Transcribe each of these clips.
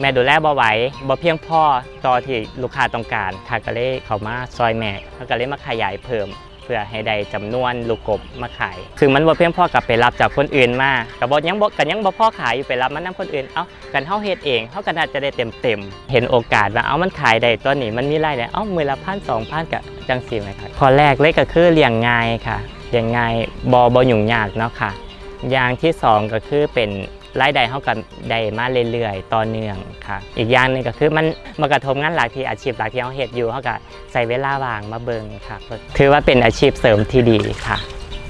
แม่ดูแลบ่ไหวบ่เพียงพอต่อที่ลูกค้าต้องการค่ะก็เลยเข้ามาซอยแม่เขาก็เลยมาขยายเพิ่มเพื่อให้ได้จำนวนลูกกบมาขาย ซึ่งมันบ่เพียงพอกับไปรับจากคนอื่นมาก็บ่ยังบ่กันยังบ่พอขายอยู่ไปรับมันนํคนอื่น เอ้า กันเฮาเฮ็ดเอง เฮาก็น่าจะได้เต็มๆเห็นโอกาสว่า เอ้า มันขายได้ตัวนี้ มันมีรายได้ เอ้ามื้อละพันสองพันก็จังซี่ไหมครับข้อแรกเลยก็คือเลี้ยงง่ายค่ะ เลี้ยงง่ายบ่บ่ยุ่งยากเนาะค่ะ อย่างที่สองก็คือเป็น รายได้เท่ากันได้มาเรื่อยๆ ต่อเนื่องค่ะ อีกอย่างหนึงก็คือมันมากระทบงานหลักที่อาชีพหลักที่เขาเฮ็ดอยู่เขาก็ใส่เวลาว่างมาเบิงค่ะ ถือว่าเป็นอาชีพเสริมที่ดีค่ะ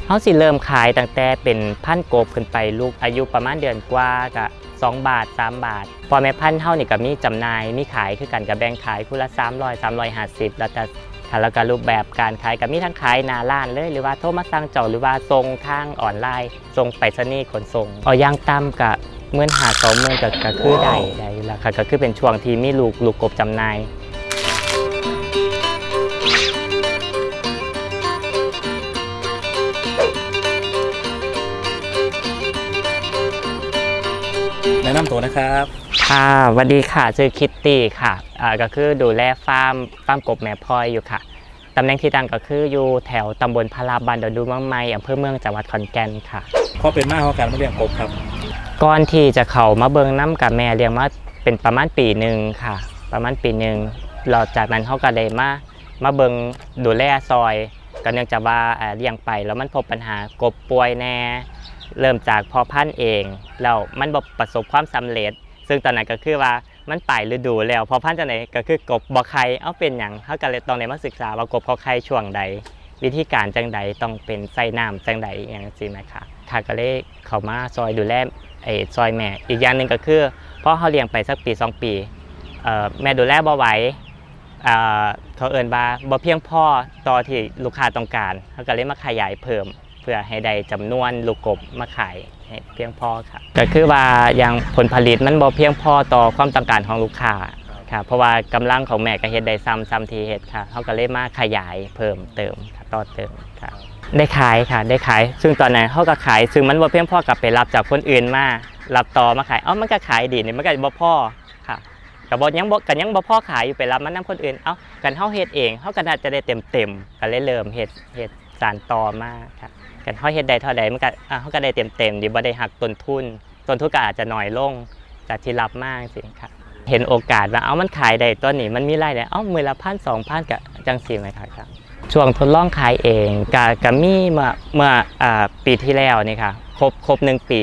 เขาสิเริ่มขายตั้งแต่เป็นพันโกบขึ้นไปลูกอายุประมาณเดือนกว่าก็2บาท 3 บาท พอแม่พันธุ์เท่านี่ก็มีจำหน่ายมีขายคือกันกับแบ่งขายคู่ละ300 350 แล้วแต่ค่ะ แล้วก็รูปแบบการขายก็มีทั้งขายหนาร้านเลย หรือว่าโทรมาสั่งเจ้าหรือว่าส่งทางออนไลน์ส่งไปรษณีย์ขนส่งเอาย่างต่ำกับเมื่อนหาสองเมื่อกับก็คือได้ได้อยู่แล้วค่ะก็คือเป็นช่วงที่มีลูกลูกกบจำหน่ายแนะนำตัวนะครับ ค่ะสวัสดีค่ะ ชื่อคิตตี้ค่ะอ่าก็คือดูแลฟาร์มฟาร์มกบแม่พลอยอยู่ค่ะ ตำแหน่งที่ตั้งก็คืออยู่แถวตำบลพาราบันดอนดูเมืองใหม่อำเภอเมืองจังหวัดขอนแก่นค่ะข้อเป็นมาของการมาเลี้ยงกบครับ ก่อนที่จะเข้ามาเบิงน้ำกับแม่เลี้ยงมาเป็นประมาณปีหนึ่งค่ะ ประมาณปีหนึ่งเราจากนั้นเขาก็เลยมามาเบิงดูแลซอย ก็เนื่องจากว่าเอ่อเลี้ยงไปแล้วมันพบปัญหากบป่วยแน่ เริ่มจากพอพันธุ์เองแล้วมันบ่ประสบความสำเร็จ ซึ่งตอนนั้นก็คือว่ามันปลายฤดูแล้วพอพันธุ์จังไหนก็คือกบบ่ไข่เอาเป็นหยังเขาก็เลยต้องได้มาศึกษาว่ากบเขาไข่ช่วงใด วิธีการจังใดต้องเป็นใส่น้ำจังใดอย่างนี้นะคะค่ะก็เลยเขามาซอยดูแลไอ้ซอยแม่อีกอย่างหนึ่งก็คือพอเขาเลี้ยงไปสักปีสองปีเอ่อแม่ดูแลบ่ไหวเอ่อเขาเอินว่าบ่เพียงพอต่อที่ลูกค้าต้องการเขาก็เลยมาขยายเพิ่ม เพื่อให้ได้จำนวนลูกกบมาขาย ให้เพียงพอครับก็คือว่าอย่างผลผลิตมันบ่เพียงพอต่อความต้องการของลูกค้าครับเพราะว่ากำลังของแม่ก็เฮ็ดได้ซ้ำซ้ำทีเฮ็ดค่ะเขาก็เลยมาขยายเพิ่มเติมครับต่อเติมครับได้ขายค่ะได้ขาย ซึ่งตอนนั้นเขาก็ขาย ซึ่งมันบ่เพียงพอกับไปรับจากคนอื่นมารับต่อมาขายเอ้ามันก็ขายดีนี่มันก็บ่พอค่ะก็บ่ยังบ่กันยังบ่พอขายอยู่ไปรับมันนํคนอื่นเอ้ากันเฮาเฮ็ดเองเฮาก็น่าจะได้เต็มๆก็เลยเริ่มเฮ็ดเฮ็ด สานต่อมากครับกันเขาเฮ็ดได้เท่าใดมันก็อะเขาก็ได้เต็มเต็มๆดีบ่ได้หักต้นทุนต้นทุนก็อาจจะน้อยลงจากที่รับมากสิครับเห็นโอกาสว่าเอามันขายได้ตัวนี้มันมีรายได้เอ้ามือละพันสองพันกับจังสีไหมครับครับ ช่วงทดลองขายเองกะกะมีเมื่อเมื่ออ่าปีที่แล้วนี่ค่ะครบครบหนึ่งปี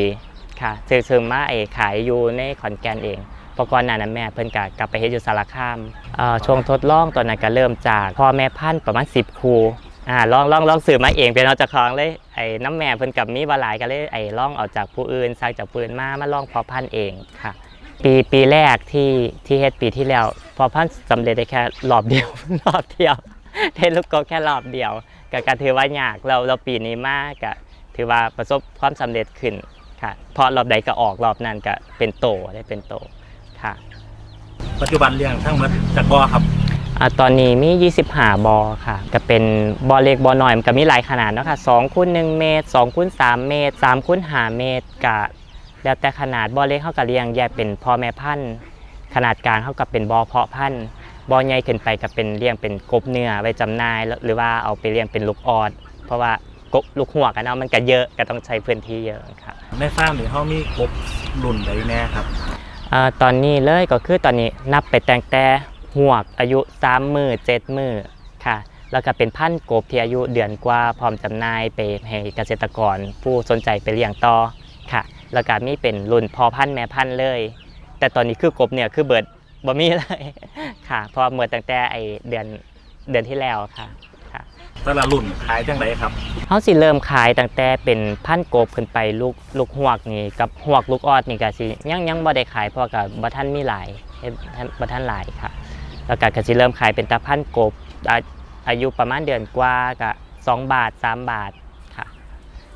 ค่ะซึ่งซึ่งมาไอขายอยู่ในขอนแก่นเองเพราะก่อนหน้านั้นแม่เพิ่นกะกลับไปเฮ็ดอยู่สารคามช่วงทดลองตอนนั้นก็เริ่มจากพ่อแม่พันธุ์ประมาณ 10 คู อ่าลองลองลองซื้อมาเองเป็นเอาจากของเลยไอ้น้ำแม่เพิ่นกับมีบหลายก็เลยไอ้ลองเอาจากผู้อื่นสั่งจากผู้อื่นมามาลองเพอพันธุ์เองค่ะ ปีปีแรกที่ที่เฮ็ดปีที่แล้วเพอพันธุ์สำเร็จได้แค่รอบเดียว รอบเดียวเทนลูกกบแค่รอบเดียวก็ก็ถือว่ายากเราเราปีนี้มากก็ถือว่าประสบความสำเร็จขึ้นค่ะเพอรอบใดก็ออกรอบนั้นก็เป็นโตได้เป็นโตค่ะ ปัจจุบันเลี้ยงทั้งหมดจากบ่อครับ อ่าตอนนี้มี 25 บอค่ะ ก็เป็นบอเล็กบอน้อยมันก็มีหลายขนาดเนาะค่ะ2คูณ1เมตร2คูณ3เมตร3คูณ5เมตรก็แล้วแต่ขนาดบอเล็กเขาก็เลี้ยงแยกเป็นพ่อแม่พันธุ์ขนาดกลางเขาก็เป็นบอเพาะพันธุ์บอใหญ่ขึ้นไปก็เป็นเลี้ยงเป็นกบเนื้อไว้จำหน่ายแล้วหรือว่าเอาไปเลี้ยงเป็นลูกออด เพราะว่ากบลูกหัวกันเนาะมันก็เยอะก็ต้องใช้พื้นที่เยอะครับในฟาร์มนี่เขามีกบรุ่นใดแน่ครับ อ่าตอนนี้เลยก็คือตอนนี้นับไปแต่งแต่ หวกอายุ3มือ7มือค่ะ แล้วก็เป็นพันธุ์กบที่อายุเดือนกว่าพร้อมจำหน่ายไปให้เกษตรกรผู้สนใจไปเลี้ยงต่อค่ะ แล้วก็มีเป็นรุ่นพอพันธุ์แม่พันธุ์เลย แต่ตอนนี้คือกบเนี่ยคือเบิดบ่มีเลยค่ะเพราะเมื่อตั้งแต่ไอเดือนเดือนที่แล้วค่ะแต่ละรุ่นขายจังไดครับเขาสิเริ่มขายตั้งแต่เป็นพันกบขึ้นไปลูกลูกหวกนี่กับหวกลูกออดนี่ก็สิยังยังบ่ได้ขายเพราะกับบ่ทันมีหลายเฮ็ดบ่ทันหลายค่ะ แล้วก็ก็สิเริ่มขายเป็นตาพันกบอาอายุประมาณเดือนกว่าก็2บาท3บาทค่ะ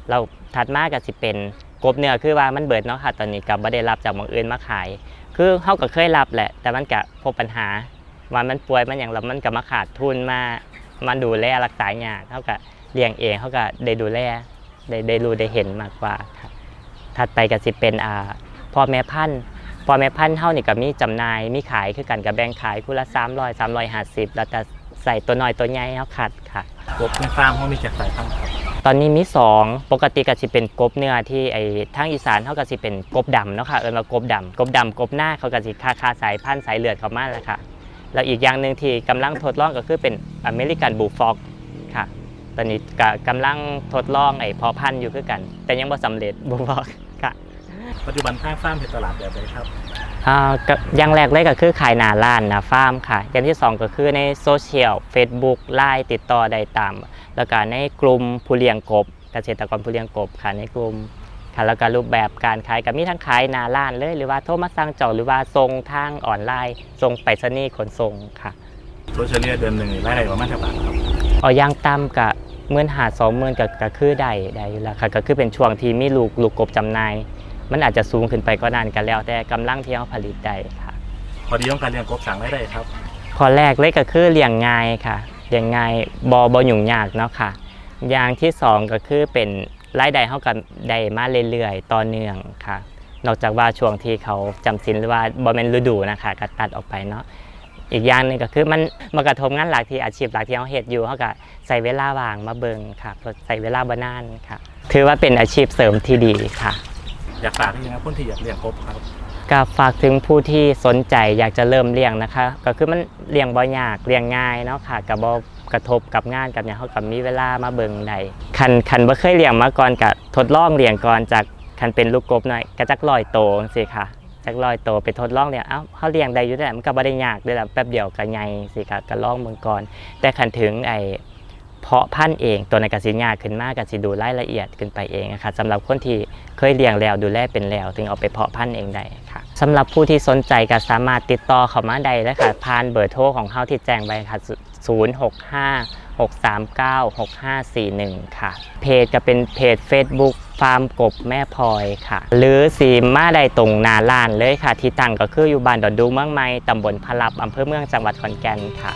เราถัดมาก็สิเป็นกบเนื้อคือว่ามันเบิดเนาะค่ะตอนนี้ก็บ่ได้รับจากหมองอื่นมาขาย คือเฮาก็เคยรับแหละ แต่มันก็พบปัญหาว่ามันป่วยมันหยังแล้วมันก็มาขาดทุนมามาดูแลรักษายากเฮาก็เลี้ยงเองเฮาก็ได้ดูแลได้ได้รู้ได้เห็นมากกว่าถัดไปก็สิเป็นอ่าพ่อแม่พันธุ์ อแม่พันธุ์เฮานี่ก็มีจำหน่ายมีขายคือกันกับแบ่งขายคู่ละ300 350 แล้วแต่ใส่ตัวน้อยตัวใหญ่เฮาคัดค่ะ กบในฟาร์มเขามีจากสายพันธุ์ครับตอนนี้มี 2 ปกติก็สิเป็นกบเนื้อที่ไอ้ทางอีสานเขาก็สิเป็นกบดำเนาะค่ะเอิ้นว่ากบดำกบดำกบหน้าเขาก็สิค่าค่าสายพันธุ์สายเลือดเข้ามาแล้วค่ะแล้วอีกอย่างหนึ่งที่กำลังทดลองก็คือเป็นอเมริกันบูฟอกค่ะ ตอนนี้ก็กำลังทดลองไอ้เพาะพันธุ์อยู่คือกัน แต่ยังบ่สำเร็จบูฟอกค่ะ ปัจจุบันทางฟาร์มเป็นตลาดแบบไหนครับอ่าก็อย่างแรกเลยก็คือขายหน้าร้านหนะฟาร์มค่ะ อย่างที่สองก็คือในโซเชียล Facebook ไลน์ติดต่อได้ตาม แล้วก็ในกลุ่มผู้เลี้ยงกบ เกษตรกรผู้เลี้ยงกบค่ะในกลุ่มค่ะแล้วก็รูปแบบการขายก็มีทั้งขายหน้าร้านเลย หรือว่าโทรมาสั่งจองหรือว่าส่งทางออนไลน์ส่งไปรษณีย์ขนส่งค่ะโซเชียลเลียเดือนหนึ่งรายได้ประมาณเท่าไหร่ครับเอาย่างต่ำกับเมื่นหาสองหมื่นกับก็คือได้ได้อยู่แล้วค่ะก็คือเป็นช่วงที่มีลูกลูกกบจำหน่าย มันอาจจะสูงขึ้นไปก็นานกันแล้ว แต่กำลังที่เขาผลิตได้ค่ะ พอดีต้องการเลี้ยงกบสั่งรายได้ครับข้อแรกเลยก็คือเลี้ยงง่ายค่ะเลี้ยงง่ายบอบอยุ่งยากเนาะค่ะ อย่างที่สองก็คือเป็นรายได้เท่ากันได้มาเรื่อยๆต่อเนื่องค่ะ นอกจากว่าช่วงที่เขาจำสินหรือว่าบอเป็นฤดูนะคะก็ตัดออกไปเนาะอีกอย่างหนึ่งก็คือมันมากระทบงานหลักที่อาชีพหลักที่เขาเฮ็ดอยู่เขาก็ใส่เวลาว่างมาเบิงค่ะใส่เวลาบานานค่ะ ถือว่าเป็นอาชีพเสริมที่ดีค่ะ อยากฝากให้ยังไงคนที่อยากเลี้ยงกบครับก็ฝากถึงผู้ที่สนใจอยากจะเริ่มเลี้ยงนะคะ ก็คือมันเลี้ยงบ่ยากเลี้ยงง่ายเนาะค่ะกับบ่กระทบกับงานกับอย่างเขากับมีเวลามาเบิ่งได้คันคันบ่เคยเลี้ยงมาก่อนก็ทดลองเลี้ยงก่อนจากคันเป็นลูกกบหน่อยก็จักลอยโตจังซี่ค่ะจักลอยโตไปทดลองเลี้ยงเอ้าเขาเลี้ยงได้อยู่แต่มันก็บ่ได้ยากเด้อล่ะแป๊บเดียวก็ใหญ่สิค่ะก็ลองเบิ่งก่อนแต่คันถึงไอ เพาะพันธุ์เองตัวในนกสิยาขึ้นมากกสิดูรายละเอียดขึ้นไปเองนะคะสำหรับคนที่เคยเลี้ยงแล้วดูแลเป็นแล้ว ถึงเอาไปเพาะพันธุ์เองได้ค่ะสำหรับผู้ที่สนใจก็สามารถติดต่อเข้ามาได้เลยค่ะผ่านเบอร์โทรของเขาที่แจ้งไปค่ะ 065 639 6541 ค่ะ เพจก็เป็นเพจ Facebook ฟาร์มกบแม่พลอยค่ะ หรือสีมาได้ตรงนาลานเลยค่ะ ที่ตั้งก็คืออยู่บ้านดอนดูเมืองใหม่ตำบลพลับอำเภอเมืองจังหวัดขอนแก่นค่ะ